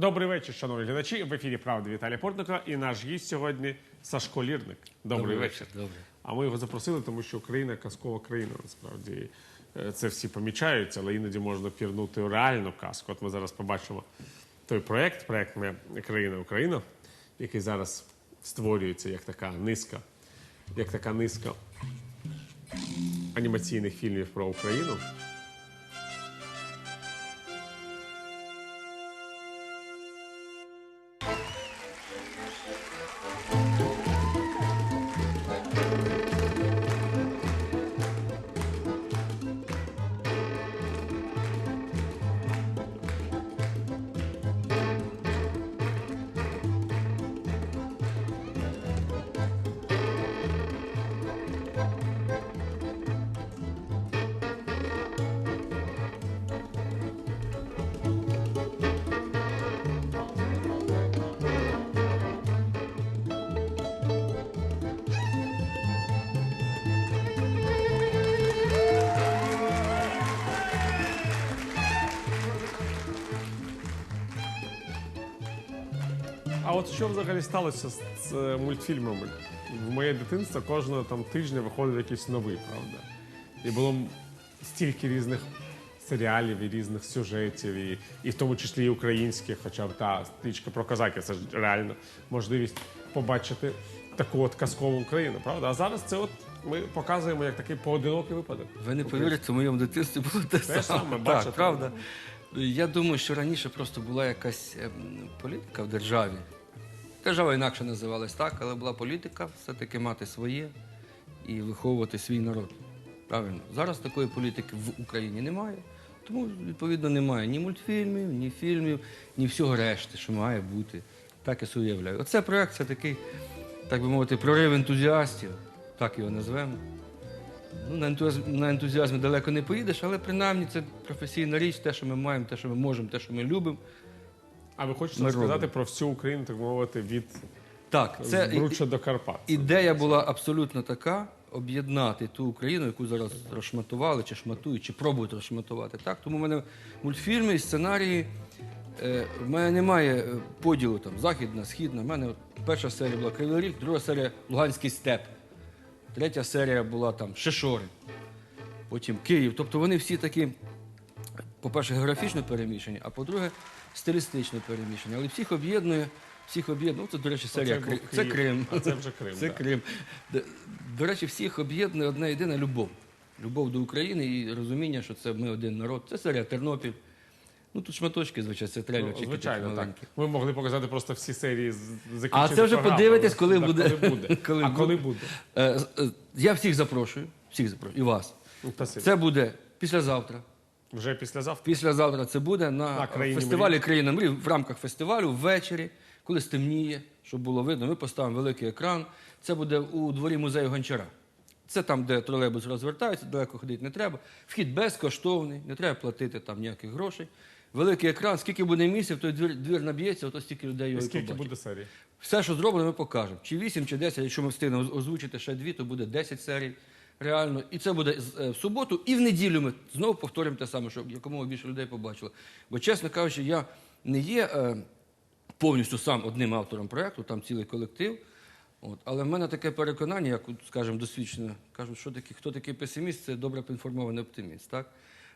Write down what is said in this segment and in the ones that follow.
Добрий вечір, шановні глядачі. В ефірі Правда Віталія Портника і наш гість сьогодні Сашко Лірник. Добрий, вечір. Добре. А ми його запросили, тому що Україна казкова країна. Насправді Е, це всі помічають, але іноді можна пірнути реальну казку. От ми зараз побачимо той проект, проект «Моя країна Україна, який зараз створюється як така низка, як така низка анімаційних фільмів про Україну. От що взагалі сталося з, з е, мультфільмами? В моє дитинство кожного там тижня виходив якийсь новий, правда? І було стільки різних серіалів і різних сюжетів, і, і в тому числі і українських, хоча б та стрічка про козаки, це ж реально можливість побачити таку от казкову Україну, правда? А зараз це от ми показуємо як такий поодинокий випадок. Ви не повірите, в моєму дитинстві було те саме. саме, бачите. так, правда. Я думаю, що раніше просто була якась ем, політика в державі. Держава інакше називалась так, але була політика все-таки мати своє і виховувати свій народ. Правильно. Зараз такої політики в Україні немає. Тому, відповідно, немає ні мультфільмів, ні фільмів, ні всього решти, що має бути. Так я собі уявляю. Оце проект це такий, так би мовити, прорив ентузіастів, так його назвемо. Ну, на, ентузіазм, на ентузіазмі далеко не поїдеш, але принаймні це професійна річ, те, що ми маємо, те, що ми можемо, те, що ми любимо. А ви хочете Ми розказати робимо. про всю Україну, так мовити, від Так, це і- Збруча до Карпат. ідея була абсолютно така: об'єднати ту Україну, яку зараз розшматували, чи шматують, чи пробують розшматувати. Так? Тому в мене мультфільми і сценарії. Е, в мене немає е, поділу там західна, східна. В мене от перша серія була Кривий Ріг, друга серія Луганський степ. Третя серія була там Шишори, потім Київ. Тобто вони всі такі, по-перше, географічно переміщені, а по-друге, стилістично переміщені. Але всіх об'єднує, всіх об'єднує. Ну, Це, до речі, серія Крим. Це Крим. а це вже Крим, Це так. Крим. До, до речі, всіх об'єднує одна єдина любов. Любов до України і розуміння, що це ми один народ. Це серія Тернопіль. Ну тут шматочки, звичайно, це Ну, звичайно, так. Ми могли показати просто всі серії з А це вже подивитесь, коли Так, буде. Коли буде. Коли а коли буде? Е, е, я всіх запрошую, всіх запрошую, і вас. Ну, спасибі. Це буде післязавтра. Вже післязавтра. Післязавтра це буде на, На «Країні фестивалі мрій». Країна мрій в рамках фестивалю ввечері, коли стемніє, щоб було видно. Ми поставимо великий екран. Це буде у дворі музею Гончара. Це там, де тролейбус розвертається, далеко ходити не треба. Вхід безкоштовний, не треба платити там ніяких грошей. Великий екран, скільки буде місця, той двір, двір наб'ється, ото стільки людей його і Скільки побачить. буде серій? Все, що зроблено, ми покажемо. Чи 8, чи 10, якщо ми встигнемо озвучити ще дві, то буде 10 серій. Реально. І це буде е, в суботу, і в неділю ми знову повторимо те саме, щоб якомога більше людей побачило. Бо, чесно кажучи, я не є е, повністю сам одним автором проєкту, там цілий колектив. От. Але в мене таке переконання, як, скажімо, досвідчено, кажуть, що такі, хто такий песиміст, це добре поінформований оптиміст. Так?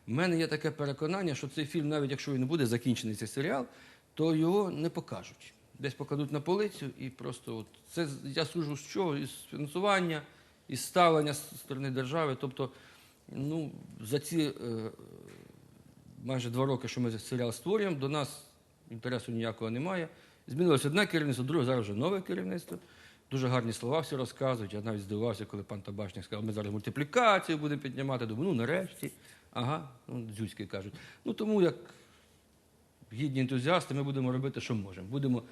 В мене є таке переконання, що цей фільм, навіть якщо він буде закінчений цей серіал, то його не покажуть. Десь покладуть на полицю і просто от це я суджу з чого? Із фінансування, із ставлення з сторони держави. Тобто, ну, за ці е, майже два роки, що ми серіал створюємо, до нас інтересу ніякого немає. Змінилося одне керівництво, друге зараз вже нове керівництво. Дуже гарні слова всі розказують. Я навіть здивався, коли пан Табачник сказав, ми зараз мультиплікацію будемо піднімати. Думаю, ну нарешті. Ага, ну, дзюськи кажуть. Ну тому як гідні ентузіасти, ми будемо робити, що можемо. Будемо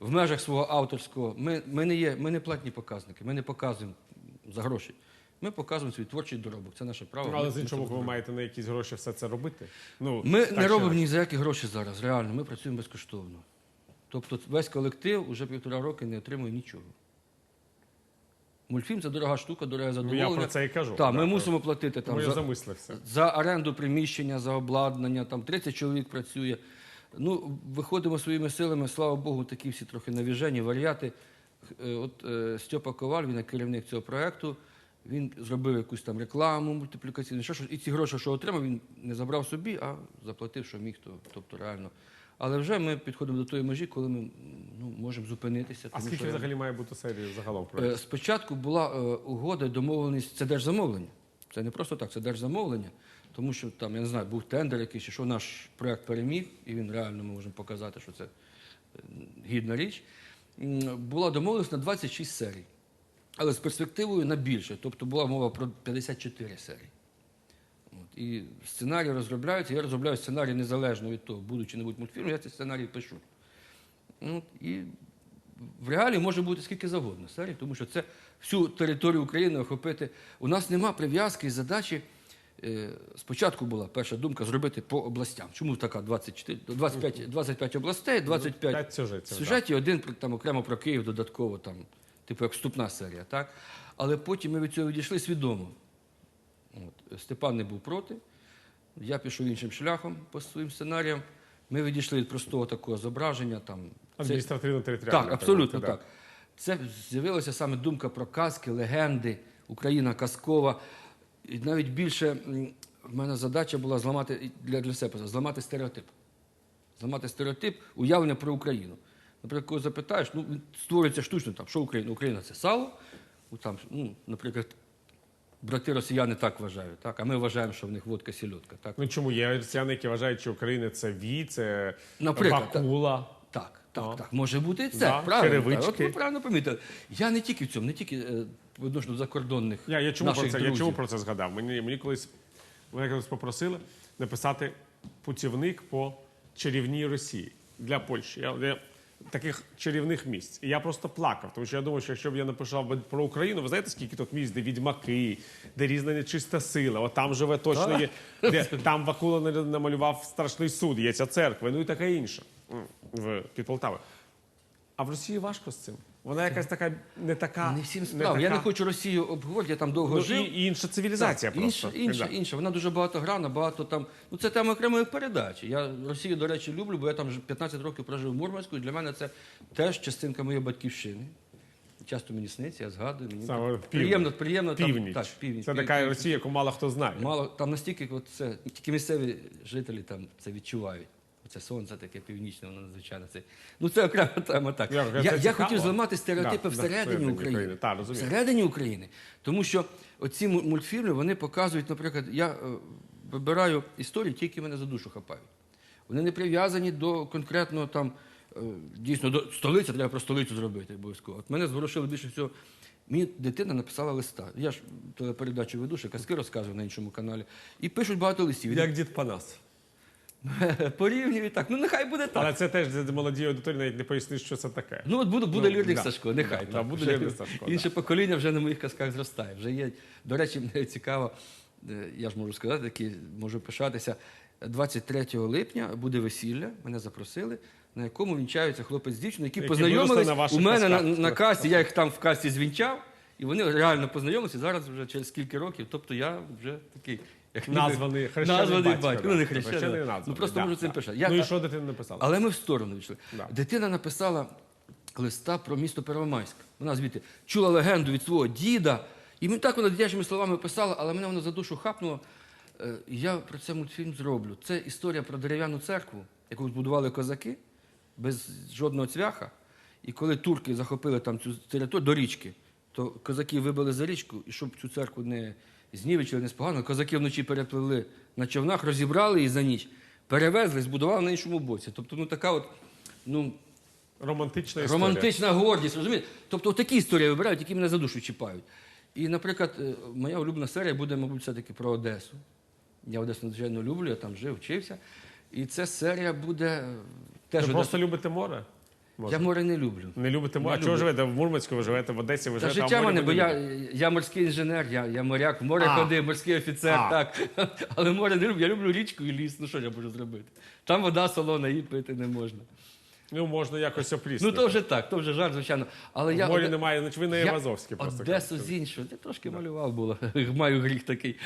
в межах свого авторського. Ми, ми, не є, ми не платні показники, ми не показуємо за гроші. Ми показуємо свій творчий доробок. Це наше право. Ну, але Ми- з іншого боку, ви маєте на якісь гроші все це робити. Ну, ми не робимо ні за які гроші зараз, реально. Ми працюємо безкоштовно. Тобто весь колектив уже півтора роки не отримує нічого. Мультфільм це дорога штука, дороге задоволення. Ну, про це і кажу. Так, ми Да, мусимо платити там я за, за оренду приміщення, за обладнання, там 30 чоловік працює. Ну, виходимо своїми силами, слава Богу, такі всі трохи навіжені, варіати. Е, От е, Стьопа Коваль, він керівник цього проєкту, він зробив якусь там рекламу мультиплікаційну, що, і ці гроші, що отримав, він не забрав собі, а заплатив, що міг, то, тобто реально. Але вже ми підходимо до тої межі, коли ми ну, можемо зупинитися. А тому скільки що взагалі має бути серій загалом Е, проєкту? Спочатку була е, угода, домовленість, це держзамовлення. Це не просто так, це держзамовлення, тому що там, я не знаю, був тендер якийсь, що наш проект переміг, і він реально ми можемо показати, що це гідна річ. Була домовленість на 26 серій, але з перспективою на більше. Тобто була мова про 54 серії. От. І сценарії розробляються. Я розробляю сценарій незалежно від того, будуть чи не будуть я цей сценарій пишу. Ну, і в реалі може бути скільки завгодно серій, тому що це всю територію України охопити. У нас нема прив'язки і задачі. Е, Спочатку була перша думка зробити по областям. Чому така 24, 25, 25 областей, 25 П'ять сюжетів, сюжетів, один там окремо про Київ додатково, там, типу як вступна серія. Так? Але потім ми від цього відійшли свідомо. От. Степан не був проти. Я пішов іншим шляхом по своїм сценаріям. Ми відійшли від простого такого зображення. Там, це- Адміністративно-територіальний. так, абсолютно проєкт, так. Це з'явилася саме думка про казки, легенди, Україна казкова. І навіть більше в мене задача була зламати для, для себе зламати стереотип. Зламати стереотип, уявлення про Україну. Наприклад, коли запитаєш, ну створюється штучно там, що Україна? Україна це сало. Ну, Там, ну, наприклад, брати росіяни так вважають, так? а ми вважаємо, що в них водка сільотка. Так? Ну чому є росіяни, які вважають, що Україна це ві, це Наприклад, Бакула. Так, так, так. Може бути і це. Да, правильно. черевички. Так. От ви правильно помітили. Я не тільки в цьому, не тільки е, відносно закордонних Я, я, чому про наших це, я друзів. чому про це згадав? Мені, мені колись мене колись попросили написати путівник по чарівній Росії для Польщі. Я, я, таких чарівних місць. І я просто плакав, тому що я думав, що якщо б я написав би про Україну, ви знаєте, скільки тут місць, де відьмаки, де різна нечиста сила, от там живе точно є, де там Вакула намалював страшний суд, є ця церква, ну і таке інше в під Полтавою. А в Росії важко з цим. Вона якась така не така. Не всім справ. Я не хочу Росію обговорити, я там довго Ну, жив. і, інша цивілізація Так, просто. Інша, інша, інша. Вона дуже багатогранна, багато там. Ну це тема окремої передачі. Я Росію, до речі, люблю, бо я там вже 15 років прожив в Мурманську, і для мене це теж частинка моєї батьківщини. Часто мені сниться, я згадую. Мені Саме так північ. приємно, приємно там- Так, північ. Це така Росія, яку мало хто знає. Мало там настільки, от це тільки місцеві жителі там це відчувають. Це сонце таке північне, воно надзвичайно це. Ну це окрема тема. Так Я- я, це я, хотів зламати стереотипи Да, да, всередині всередині України. України. Так, всередині України. Тому що оці му- мультфільми вони показують, наприклад, я е, вибираю історії, ті, які мене за душу хапають. Вони не прив'язані до конкретного там, е, дійсно, до столиці, треба про столицю зробити обов'язково. От мене зворушило більше всього. Мені дитина написала листа. Я ж телепередачу веду, ще казки розказую на іншому каналі. І пишуть багато листів. Як дід Панас. Порівнюють так. Ну нехай буде так. Але це теж для молодій аудиторії навіть не поясниш, що це таке. Ну, от буде, буде Ну, Лірник да. Сашко, нехай. Да, так. да, буде Вже Лірник Сашко, Інше покоління вже на моїх казках зростає. Вже є, до речі, мені цікаво, е, я ж можу сказати, такі, можу пишатися. 23 липня буде весілля, мене запросили, на якому вінчаються хлопець з дівчиною, які, Які познайомились у мене на, на касті, я їх там в касті звінчав, і вони реально познайомилися. Зараз вже через кілька років. Тобто я вже такий. Як Названий хрещений названий батько, батько. Ну, не Хрещений хрещений. названий, Ну просто да, можу цим да. пишати. Я- Ну і що дитина написала? але ми в сторону йшли. Да. Дитина написала листа про місто Первомайськ. Вона звідти чула легенду від свого діда. І мені так вона дитячими словами писала, але мене вона за душу хапнуло. Е, Я про це мультфільм зроблю. Це історія про дерев'яну церкву, яку збудували козаки без жодного цвяха. І коли турки захопили там цю територію до річки, то козаки вибили за річку, і щоб цю церкву не знівечили, не споганили, козаки вночі перепливли на човнах, розібрали її за ніч, перевезли, збудували на іншому боці. Тобто, ну така от, ну, Романтична історія. романтична гордість, розумієте? Тобто такі історії вибирають, які мене за душу чіпають. І, наприклад, е, моя улюблена серія буде, мабуть, все-таки про Одесу. Я Одесу надзвичайно люблю, я там жив, вчився. І ця серія буде е, теж. Ви Одеса- просто любите море? Може? Я море не люблю. Не любите море? А чого живете? В Мурманську ви живете, в Одесі ви Та живете, а життя мене, ви бо не я, любите? я морський інженер, я, я моряк, в море А. ходив, морський офіцер, А. так. Але море не люблю. Я люблю річку і ліс. Ну що я можу зробити? Там вода солона, її пити не можна. Ну, можна якось Ну то вже так, то вже жарт, звичайно. Але В я морі Оде- немає, значить ви не я Євазовські просто. Одесу кажете. з іншого, я трошки малював було, маю гріх такий.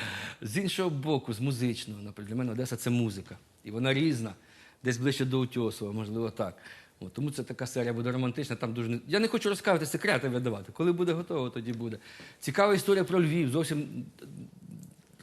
З іншого боку, з музичного, наприклад, для мене Одеса це музика. І вона різна. десь ближче до Утьосова, можливо, так. От, тому це така серія буде романтична. Там дуже я не хочу розказувати секрети видавати. Коли буде готово, тоді буде. Цікава історія про Львів. Зовсім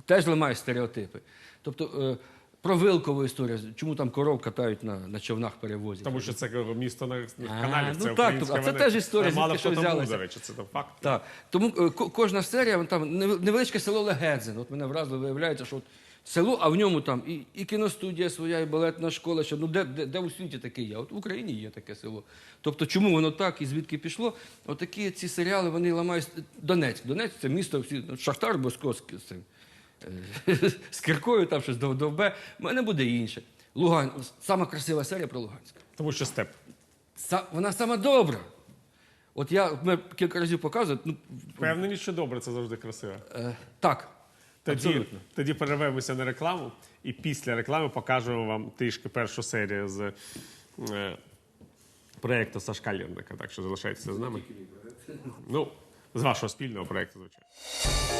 теж ламає стереотипи. Тобто е, про Вилкову історію, чому там коров катають на, на човнах перевозять. Тому що це місто на каналів, ну це так, а це теж історія, звідки що був, до речі, це там факт. Так. Тому е, кожна серія, там невеличке село Легедзин. От мене вразило, виявляється, що от село, а в ньому там і, і кіностудія своя, і балетна школа. Що, ну де, де, де у світі таке є? От в Україні є таке село. Тобто, чому воно так і звідки пішло? Отакі ці серіали вони ламають Донецьк. Донецьк це місто всі ну, Шахтар Босковський з цим. е, З кіркою там щось довбе. У мене буде інше. Луган, сама красива серія про Луганськ. Тому що степ. Са- вона сама добра. От я ми кілька разів показую. Ну, Впевнені, що добре, це завжди красиво. е, так. Тоді, Абсолютно. тоді перервемося на рекламу, і після реклами покажемо вам трішки першу серію з е, проєкту Сашка Лєрника. Так що залишайтеся з нами. Ну, з вашого спільного проєкту, звичайно.